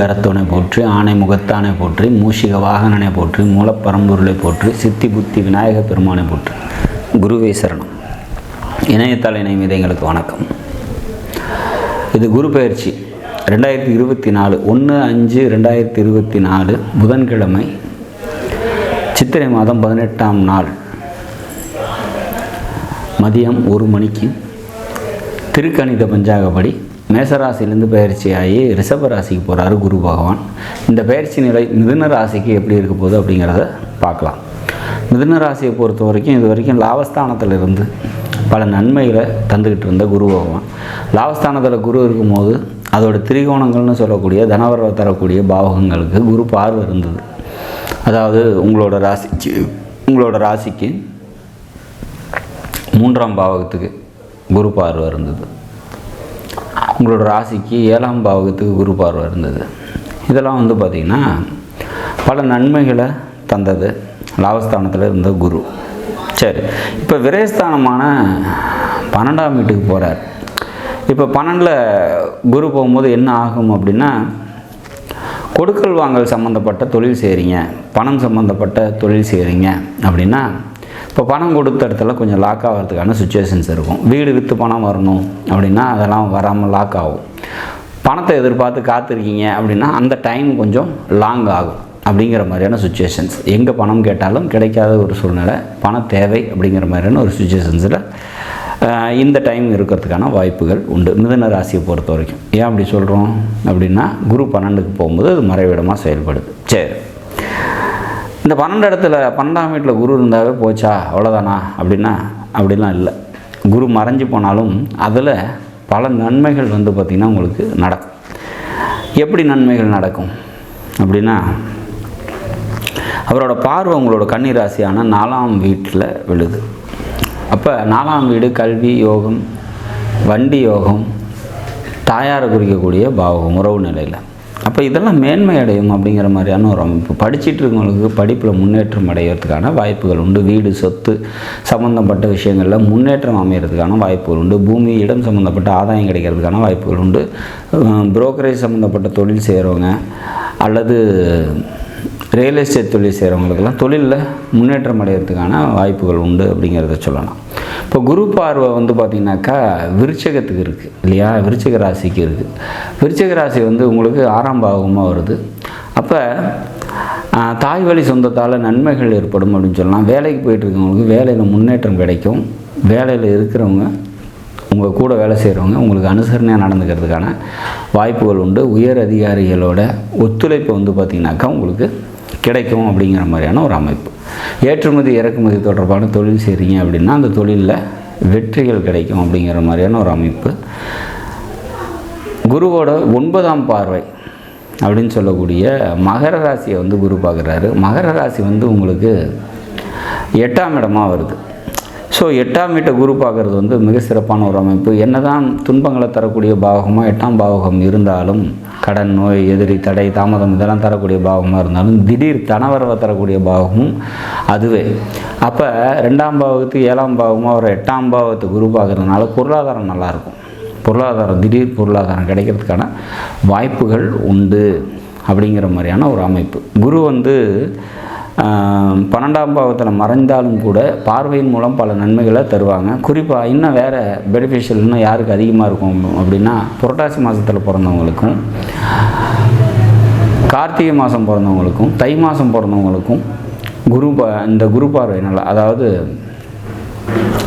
கரத்தோனை போற்றி ஆணை முகத்தானை போற்றி மூஷிக வாகனனை போற்றி மூலப்பரம்பொருளை போற்றி சித்தி புத்தி விநாயக பெருமானை போற்றி. குருவே சரணம். இணையத்தாள் இணை எங்களுக்கு வணக்கம். இது குரு பயிற்சி ரெண்டாயிரத்தி இருபத்தி நாலு ஒன்று அஞ்சு ரெண்டாயிரத்தி இருபத்தி நாலு புதன்கிழமை சித்திரை மாதம் பதினெட்டாம் நாள் மதியம் ஒரு மணிக்கு திருக்கணித பஞ்சாகப்படி மேசராசிலேருந்து பயிற்சியாகி ரிஷப ராசிக்கு போகிறாரு குரு பகவான். இந்த பயிற்சி நிலை மிதுன ராசிக்கு எப்படி இருக்க போகுது அப்படிங்கிறத பார்க்கலாம். மிதுன ராசியை பொறுத்த வரைக்கும் இது வரைக்கும் லாபஸ்தானத்தில் இருந்து பல நன்மைகளை தந்துக்கிட்டு இருந்த குரு பகவான். லாபஸ்தானத்தில் குரு இருக்கும்போது அதோட திரிகோணங்கள்னு சொல்லக்கூடிய தனவரவை தரக்கூடிய பாவகங்களுக்கு குரு பார்வை இருந்தது. அதாவது உங்களோட ராசிக்கு உங்களோட ராசிக்கு மூன்றாம் பாவகத்துக்கு குரு பார்வை இருந்தது. உங்களோட ராசிக்கு ஏழாம் பாவகத்துக்கு குரு பார்வை இருந்தது. இதெல்லாம் வந்து பார்த்திங்கன்னா பல நன்மைகளை தந்தது. லாபஸ்தானத்தில் இருந்த குரு. சரி இப்போ விரயஸ்தானமான பன்னெண்டாம் வீட்டுக்கு போகிறார் இப்போ பன்னெண்டில் குரு போகும்போது என்ன ஆகும் அப்படின்னா கொடுக்கல் வாங்கல் சம்மந்தப்பட்ட தொழில் செய்கிறீங்க பணம் சம்மந்தப்பட்ட தொழில் செய்கிறீங்க அப்படின்னா இப்போ பணம் கொடுத்த இடத்துல கொஞ்சம் லாக் ஆகிறதுக்கான சுச்சுவேஷன்ஸ் இருக்கும். வீடு விற்று பணம் வரணும் அப்படின்னா அதெல்லாம் வராமல் லாக் ஆகும். பணத்தை எதிர்பார்த்து காத்திருக்கீங்க அப்படின்னா அந்த டைம் கொஞ்சம் லாங் ஆகும் அப்படிங்கிற மாதிரியான சுச்சுவேஷன்ஸ் எங்கே பணம் கேட்டாலும் கிடைக்காத ஒரு சூழ்நிலை பணம் தேவை அப்படிங்கிற மாதிரியான ஒரு சுச்சுவேஷன்ஸில் இந்த டைம் இருக்கிறதுக்கான வாய்ப்புகள் உண்டு. மிதன ராசியை பொறுத்த வரைக்கும் ஏன் அப்படி சொல்கிறோம் அப்படின்னா குரு பன்னெண்டுக்கு போகும்போது அது மறைவிடமாக செயல்படுது. சரி. இந்த பன்னெண்டு இடத்துல பன்னெண்டாம் வீட்டில் குரு இருந்தாவே போச்சா? அவ்வளோதானா அப்படின்னா அப்படிலாம் இல்லை. குரு மறைஞ்சு போனாலும் அதில் பல நன்மைகள் வந்து பார்த்திங்கன்னா உங்களுக்கு நடக்கும். எப்படி நன்மைகள் நடக்கும்? அப்படின்னா அவரோட பார்வை உங்களோட கன்னி ராசியான நாலாம் வீட்டில் விழுது. அப்போ நாலாம் வீடு கல்வி யோகம் வண்டி யோகம் தாயாரை குறிக்கக்கூடிய பாவகம் உறவு நிலையில். அப்போ இதெல்லாம் மேன்மை அடையும் அப்படிங்கிற மாதிரியான ஒரு அமைப்பு. படிச்சுட்டு இருக்கவங்களுக்கு படிப்பில் முன்னேற்றம் அடைகிறதுக்கான வாய்ப்புகள் உண்டு. வீடு சொத்து சம்மந்தப்பட்ட விஷயங்களில் முன்னேற்றம் அமைகிறதுக்கான வாய்ப்புகள் உண்டு. பூமி இடம் சம்மந்தப்பட்ட ஆதாயம் கிடைக்கிறதுக்கான வாய்ப்புகள் உண்டு. புரோக்கரேஜ் சம்மந்தப்பட்ட தொழில் செய்கிறவங்க அல்லது ரியல் எஸ்டேட் தொழில் செய்கிறவங்களுக்கெல்லாம் தொழிலில் முன்னேற்றம் அடைகிறதுக்கான வாய்ப்புகள் உண்டு அப்படிங்கிறத சொல்லலாம். இப்போ குரு பார்வை வந்து பார்த்திங்கனாக்கா விருச்சகத்துக்கு இருக்குது இல்லையா? விருச்சக ராசிக்கு இருக்குது விருச்சக ராசி வந்து உங்களுக்கு ஆறாம் பாகமாக வருது. அப்போ தாய் வழி சொந்தத்தால் நன்மைகள் ஏற்படும் அப்படின்னு சொல்லலாம். வேலைக்கு போயிட்டு இருக்கவங்களுக்கு வேலையில் முன்னேற்றம் கிடைக்கும். வேலையில் இருக்கிறவங்க உங்கள் கூட வேலை செய்கிறவங்க உங்களுக்கு அனுசரணையாக நடந்துக்கிறதுக்கான வாய்ப்புகள் உண்டு. உயர் அதிகாரிகளோட ஒத்துழைப்பு வந்து பார்த்திங்கனாக்கா உங்களுக்கு கிடைக்கும் அப்படிங்கிற மாதிரியான ஒரு அமைப்பு. ஏற்றுமதி இறக்குமதி தொடர்பான தொழில் செய்கிறீங்க அப்படின்னா அந்த தொழிலில் வெற்றிகள் கிடைக்கும் அப்படிங்கிற மாதிரியான ஒரு அமைப்பு. குருவோட ஒன்பதாம் பார்வை அப்படின்னு சொல்லக்கூடிய மகர ராசியை வந்து குரு பார்க்குறாரு. மகர ராசி வந்து உங்களுக்கு எட்டாம் இடமாக வருது. ஸோ எட்டாம் வீட்டை குரு பார்க்குறது வந்து மிக சிறப்பான ஒரு அமைப்பு. என்னதான் துன்பங்களை தரக்கூடிய பாவகமாக எட்டாம் பாவகம் இருந்தாலும் கடன் நோய் எதிரி தடை தாமதம் இதெல்லாம் தரக்கூடிய பாவமாக இருந்தாலும் திடீர் தனவரவை தரக்கூடிய பாவமும் அதுவே. அப்போ ரெண்டாம் பாவத்துக்கு ஏழாம் பாவமாக ஒரு எட்டாம் பாவத்தை குரு பார்க்குறதுனால பொருளாதாரம் நல்லாயிருக்கும். பொருளாதாரம் திடீர் பொருளாதாரம் கிடைக்கிறதுக்கான வாய்ப்புகள் உண்டு அப்படிங்கிற மாதிரியான ஒரு அமைப்பு. குரு வந்து பன்னெண்டாம் பாவத்தில் மறைந்தாலும் கூட பார்வையின் மூலம் பல நன்மைகளை தருவாங்க. குறிப்பாக இன்னும் வேறு பெனிஃபிஷியல் இன்னும் யாருக்கு அதிகமாக இருக்கும் அப்படின்னா புரட்டாசி மாதத்தில் பிறந்தவங்களுக்கும் கார்த்திகை மாதம் பிறந்தவங்களுக்கும் தை மாதம் பிறந்தவங்களுக்கும் குரு பா இந்த குரு பார்வை நல்லா அதாவது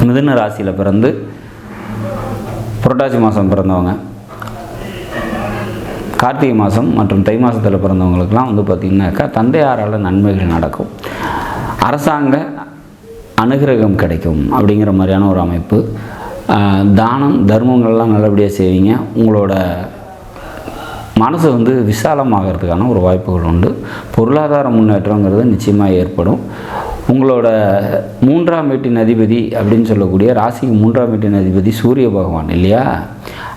மிதுன ராசியில் பிறந்து புரட்டாசி மாதம் பிறந்தவங்க. கார்த்திகை மாதம் மற்றும் தை மாதத்தில் பிறந்தவங்களுக்கெல்லாம் வந்து பார்த்திங்கனாக்கா தந்தையாரால் நன்மைகள் நடக்கும். அரசாங்க அனுகிரகம் கிடைக்கும் அப்படிங்கிற மாதிரியான ஒரு அமைப்பு. தானம் தர்மங்கள்லாம் நல்லபடியாக செய்வீங்க. உங்களோட மனசு வந்து விசாலமாகிறதுக்கான ஒரு வாய்ப்புகள் உண்டு. பொருளாதார முன்னேற்றங்கிறது நிச்சயமாக ஏற்படும். உங்களோட மூன்றாம் வீட்டின் அதிபதி அப்படின்னு சொல்லக்கூடிய ராசிக்கு மூன்றாம் வீட்டின் அதிபதி சூரிய பகவான் இல்லையா?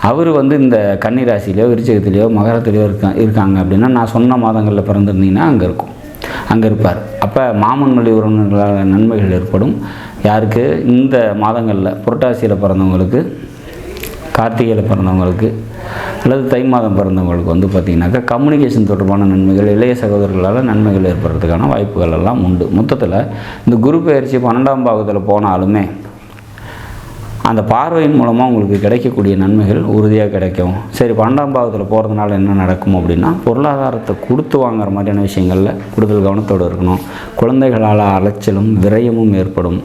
அவர் வந்து இந்த கன்னி ராசிலையோ விருச்சகத்திலையோ மகரத்திலையோ இருக்கா இருக்காங்க அப்படின்னா நான் சொன்ன மாதங்களில் பிறந்திருந்தீங்கன்னா அங்கே இருக்கும். அங்கே இருப்பார். அப்போ மாமன் மொழி உறவினர்களால் நன்மைகள் ஏற்படும். யாருக்கு? இந்த மாதங்களில் புரட்டாசியில் பிறந்தவங்களுக்கு கார்த்திகையில் பிறந்தவங்களுக்கு அல்லது தை மாதம் பிறந்தவங்களுக்கு வந்து பார்த்திங்கனாக்கா கம்யூனிகேஷன் தொடர்பான நன்மைகள் இளைய சகோதரர்களால் நன்மைகள் ஏற்படுறதுக்கான வாய்ப்புகள் எல்லாம் உண்டு. மொத்தத்தில் இந்த குரு பயிற்சி பன்னெண்டாம் பாகத்தில் போனாலுமே அந்த பார்வையின் மூலமாக உங்களுக்கு கிடைக்கக்கூடிய நன்மைகள் உறுதியாக கிடைக்கும். சரி பன்னெண்டாம் பாவத்தில் போகிறதுனால என்ன நடக்கும் அப்படின்னா பொருளாதாரத்தை கொடுத்து வாங்குற மாதிரியான விஷயங்களில் கூடுதல் கவனத்தோடு இருக்கணும். குழந்தைகளால் அலைச்சலும் விரயமும் ஏற்படும்.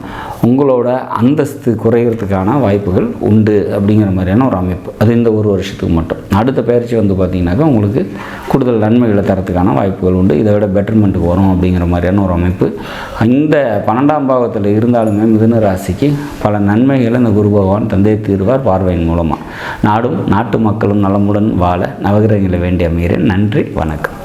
உங்களோட அந்தஸ்து குறைகிறதுக்கான வாய்ப்புகள் உண்டு அப்படிங்கிற மாதிரியான ஒரு அமைப்பு. அது இந்த ஒரு வருஷத்துக்கு மட்டும். அடுத்த பயிற்சி வந்து பார்த்திங்கனாக்கா உங்களுக்கு கூடுதல் நன்மைகளை தரத்துக்கான வாய்ப்புகள் உண்டு. இதை விட பெட்டர்மெண்ட்டுக்கு வரும் அப்படிங்கிற மாதிரியான ஒரு அமைப்பு. இந்த பன்னெண்டாம் பாவத்தில் இருந்தாலுமே மிதுன ராசிக்கு பல நன்மைகளை இந்த குரு பகவான் தந்தை தீர்வார் பார்வையின் மூலமாக நாடும் நாட்டு மக்களும் நலமுடன் வாழ நவகிரகங்களை வேண்டிய அமைகிறேன். நன்றி வணக்கம்.